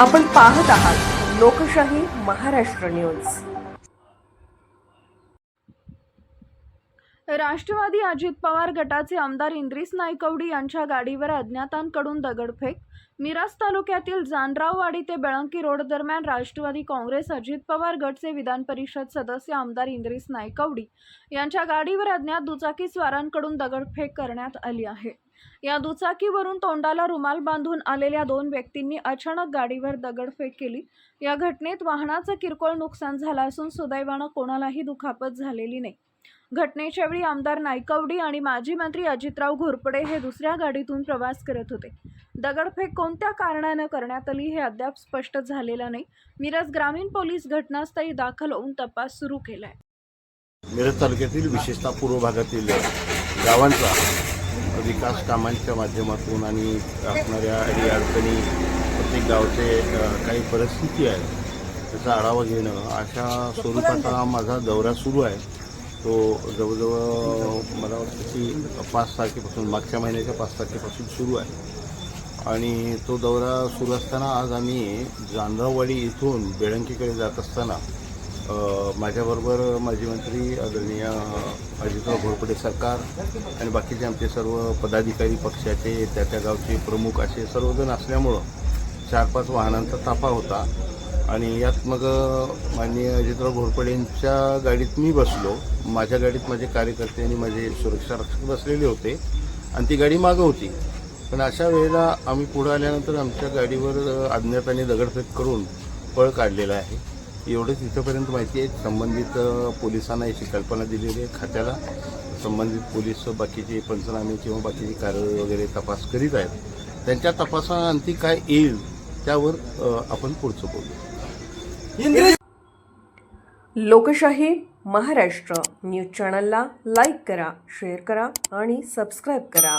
आपण पाहत आहात लोकशाही महाराष्ट्र न्यूज. राष्ट्रवादी अजित पवार गटाचे आमदार इंद्रिस नायकवडी यांच्या गाडीवर अज्ञातांकडून दगडफेक. मिराज तालुक्यातील जानराववाडी ते बेळंकी रोड दरम्यान राष्ट्रवादी काँग्रेस अजित पवार गटचे विधान परिषद सदस्य आमदार इंद्रिस नायकवडी यांच्या गाडीवर अज्ञात दुचाकी स्वारांकडून दगडफेक करण्यात आली आहे. या दुचाकीवरून तोंडाला रुमाल बांधून आलेल्या दोन व्यक्तींनी अचानक गाडीवर दगडफेक केली. या घटनेत वाहनाचं किरकोळ नुकसान झालं असून सुदैवानं कोणालाही दुखापत झालेली नाही. घटनेच्या वेळी आमदार नायकवडी आणि माजी मंत्री अजितराव घोरपडे हे दुसऱ्या गाडीतून प्रवास करत होते. दगडफेक कोणत्या कारणानं करण्यात आली हे अद्याप स्पष्ट झालेलं नाही. मिरज ग्रामीण पोलीस घटनास्थळी दाखल होऊन तपास सुरू केलाय. मिरज तालुक्यातील विशेषतः पूर्व भागातील गावांचा विकास कामांच्या माध्यमातून आणि असणाऱ्या अडीअडचणी प्रत्येक गावचे काही परिस्थिती आहे त्याचा आढावा घेणं अशा स्वरूपाचा माझा दौरा सुरू आहे. तो जवळजवळ मला वाटतं की पाच तारखेपासून मागच्या महिन्याच्या पाच तारखेपासून सुरू आहे. आणि तो दौरा सुरू असताना आज आम्ही जानराववाडी इथून बेळंकीकडे जात असताना माझ्याबरोबर माजी मंत्री आदरणीय अजितराव घोरपडे सरकार आणि बाकीचे आमचे सर्व पदाधिकारी पक्षाचे त्या त्या गावचे प्रमुख असे सर्वजण असल्यामुळं चार पाच वाहनांचा ताफा होता. आणि यात मग माननीय अजितराव घोरपडेंच्या गाडीत मी बसलो. माझ्या गाडीत माझे कार्यकर्ते आणि माझे सुरक्षा रक्षक बसलेले होते आणि ती गाडी मागं होती. पण अशा वेळेला आम्ही पुढं आल्यानंतर आमच्या गाडीवर अज्ञाताने दगडफेक करून पळ काढलेला आहे. एवढंच इथंपर्यंत माहिती आहे. संबंधित पोलिसांना याची कल्पना दिलेली आहे खात्याला. संबंधित पोलीस बाकीचे पंचनामे किंवा बाकीची कारवाई वगैरे तपास करीत आहेत. त्यांच्या तपासाअंती काय येईल त्यावर आपण पुढचं बोलू. लोकशाही महाराष्ट्र न्यूज चॅनलला लाईक करा शेअर करा आणि सबस्क्राईब करा.